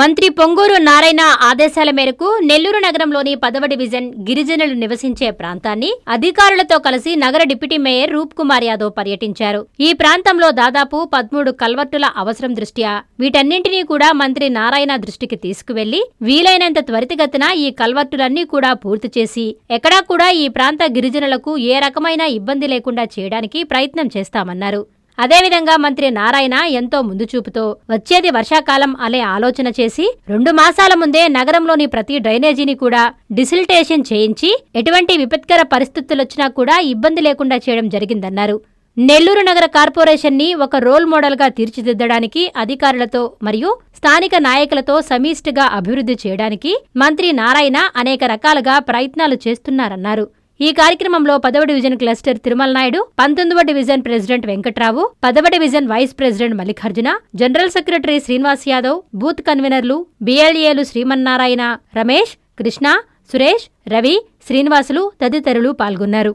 మంత్రి పొంగూరు నారాయణ ఆదేశాల మేరకు నెల్లూరు నగరంలోని పదవ డివిజన్ గిరిజనులు నివసించే ప్రాంతాన్ని అధికారులతో కలిసి నగర డిప్యూటీ మేయర్ రూప్ కుమార్ యాదవ్ పర్యటించారు. ఈ ప్రాంతంలో దాదాపు పదమూడు కల్వర్టుల అవసరం దృష్ట్యా వీటన్నింటినీ కూడా మంత్రి నారాయణ దృష్టికి తీసుకువెళ్ళి వీలైనంత త్వరితగతిన ఈ కల్వర్టులన్నీ కూడా పూర్తి చేసి ఎక్కడా కూడా ఈ ప్రాంత గిరిజనులకు ఏ రకమైన ఇబ్బంది లేకుండా చేయడానికి ప్రయత్నం చేస్తామన్నారు. అదేవిధంగా మంత్రి నారాయణ ఎంతో ముందు చూపుతో వచ్చేది వర్షాకాలం అనే ఆలోచన చేసి రెండు మాసాల ముందే నగరంలోని ప్రతి డ్రైనేజీని కూడా డిసిల్టేషన్ చేయించి ఎటువంటి విపత్కర పరిస్థితులొచ్చినా కూడా ఇబ్బంది లేకుండా చేయడం జరిగిందన్నారు. నెల్లూరు నగర కార్పొరేషన్ని ఒక రోల్ మోడల్గా తీర్చిదిద్దడానికి అధికారులతో మరియు స్థానిక నాయకులతో సమిష్టిగా అభివృద్ధి చేయడానికి మంత్రి నారాయణ అనేక రకాలుగా ప్రయత్నాలు చేస్తున్నారన్నారు. ఈ కార్యక్రమంలో పదవ డివిజన్ క్లస్టర్ తిరుమల నాయుడు పంతొమ్మిదవ డివిజన్ ప్రెసిడెంట్ వెంకట్రావు పదవ division vice president Mallikarjuna general secretary Srinivas Yadav booth కన్వీనర్లు బీఎల్ఏలు శ్రీమన్నారాయణ రమేష్ కృష్ణ సురేష్ రవి శ్రీనివాసులు తదితరులు పాల్గొన్నారు.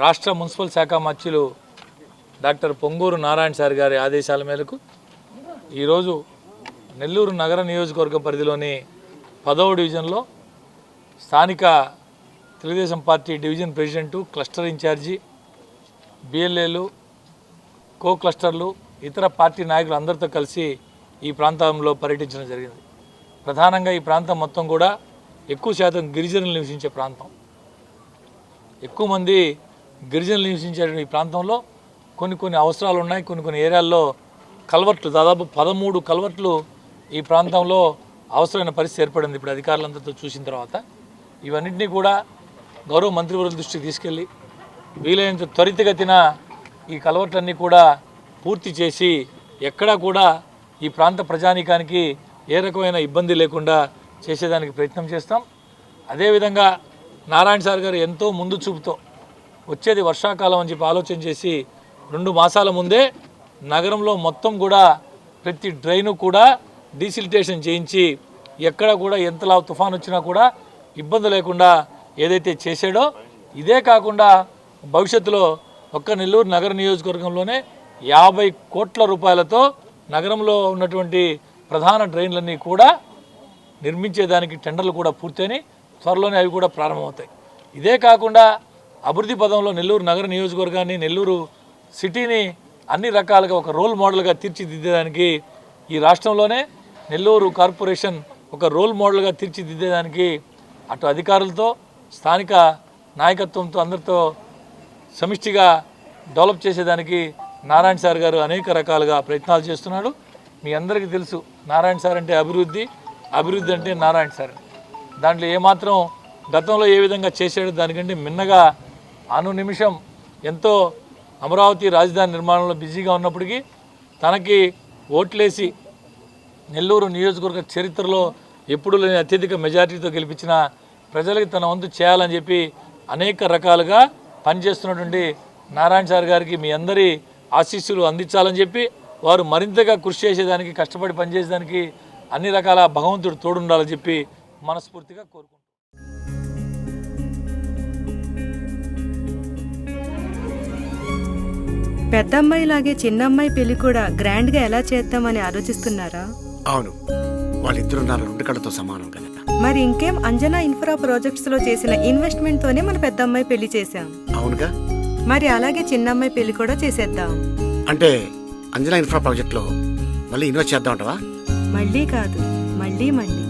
రాష్ట్ర మున్సిపల్ శాఖ మధ్యులు డాక్టర్ పొంగూరు నారాయణ సార్ గారి ఆదేశాల మేరకు ఈరోజు నెల్లూరు నగర నియోజకవర్గ పరిధిలోని పదవ డివిజన్లో స్థానిక Telugu Desam party division president cluster incharge బిఎల్ఏలు co క్లస్టర్లు ఇతర పార్టీ నాయకులు అందరితో కలిసి ఈ ప్రాంతంలో పర్యటించడం జరిగింది. ప్రధానంగా ఈ ప్రాంతం మొత్తం కూడా ఎక్కువ శాతం గిరిజనులు నివసించే ప్రాంతం. ఎక్కువ మంది గిరిజనులు నివసించే ఈ ప్రాంతంలో కొన్ని కొన్ని అవసరాలు ఉన్నాయి కొన్ని కొన్ని ఏరియాల్లో కల్వర్ట్లు దాదాపు పదమూడు కల్వర్ట్లు ఈ ప్రాంతంలో అవసరమైన పరిస్థితి ఏర్పడింది ఇప్పుడు అధికారులందరితో చూసిన తర్వాత. ఇవన్నింటినీ కూడా గౌరవ మంత్రివర్గ దృష్టికి తీసుకెళ్ళి వీలైనంత త్వరితగతిన ఈ కలవట్లన్నీ కూడా పూర్తి చేసి ఎక్కడా కూడా ఈ ప్రాంత ప్రజానీకానికి ఏ రకమైన ఇబ్బంది లేకుండా చేసేదానికి ప్రయత్నం చేస్తాం. అదేవిధంగా నారాయణ సార్ గారు ఎంతో ముందు చూపుతో వచ్చేది వర్షాకాలం అని చెప్పి ఆలోచన చేసి రెండు మాసాల ముందే నగరంలో మొత్తం కూడా ప్రతి డ్రైను కూడా డీసిలిటేషన్ చేయించి ఎక్కడ కూడా ఎంతలా తుఫాన్ వచ్చినా కూడా ఇబ్బంది లేకుండా ఏదైతే చేశాడో ఇదే కాకుండా భవిష్యత్తులో ఒక్క నెల్లూరు నగర నియోజకవర్గంలోనే యాభై కోట్ల రూపాయలతో నగరంలో ఉన్నటువంటి ప్రధాన డ్రైన్లన్నీ కూడా నిర్మించేదానికి టెండర్లు కూడా పూర్తయిని త్వరలోనే అవి కూడా ప్రారంభమవుతాయి. ఇదే కాకుండా అభివృద్ధి పదంలో నెల్లూరు నగర నియోజకవర్గాన్ని నెల్లూరు సిటీని అన్ని రకాలుగా ఒక రోల్ మోడల్గా తీర్చిదిద్దేదానికి ఈ రాష్ట్రంలోనే నెల్లూరు కార్పొరేషన్ ఒక రోల్ మోడల్గా తీర్చిదిద్దేదానికి అటు అధికారులతో స్థానిక నాయకత్వంతో అందరితో సమిష్టిగా డెవలప్ చేసేదానికి నారాయణ సార్ గారు అనేక రకాలుగా ప్రయత్నాలు చేస్తున్నాడు. మీ అందరికీ తెలుసు నారాయణ సార్ అంటే అభివృద్ధి అభివృద్ధి అంటే నారాయణ సార్. దాంట్లో ఏమాత్రం గతంలో ఏ విధంగా చేశాడో దానికంటే మిన్నగా అను నిమిషం ఎంతో అమరావతి రాజధాని నిర్మాణంలో బిజీగా ఉన్నప్పటికీ తనకి ఓట్లేసి నెల్లూరు నియోజకవర్గ చరిత్రలో ఎప్పుడు లేని అత్యధిక మెజారిటీతో గెలిపించిన ప్రజలకి తన వంతు చేయాలని చెప్పి అనేక రకాలుగా పనిచేస్తున్నటువంటి నారాయణ సార్ గారికి మీ అందరి ఆశీస్సులు అందించాలని చెప్పి వారు మరింతగా కృషి చేసేదానికి కష్టపడి పనిచేసేదానికి అన్ని రకాల భగవంతుడు తోడుండాలని చెప్పి మనస్ఫూర్తిగా కోరుకుంటున్నాను పెద్దమ్మాయిలాగే చిన్నమ్మాయి పెళ్ళి కూడా గ్రాండ్గా ఎలా చేద్దామని ఆలోచిస్తున్నారా? అవును. వాళ్ళిద్దరు నా రెండు కళ్ళతో సమానం కదా మరి ఇంకేం అంజనా ఇన్ఫ్రా ప్రాజెక్ట్స్లో చేసిన ఇన్వెస్ట్మెంట్ తోనే మన పెద్దమ్మాయి పెళ్ళి చేశాం. అవునుగా? మరి అలాగే చిన్నమ్మాయి పెళ్ళి కూడా చేసేద్దాం. అంటే అంజనా ఇన్ఫ్రా ప్రాజెక్ట్లో మళ్ళీ ఇన్వెస్ట్ చేద్దాం అంటవా మళ్ళీ కాదు. మళ్ళీ మళ్ళీ.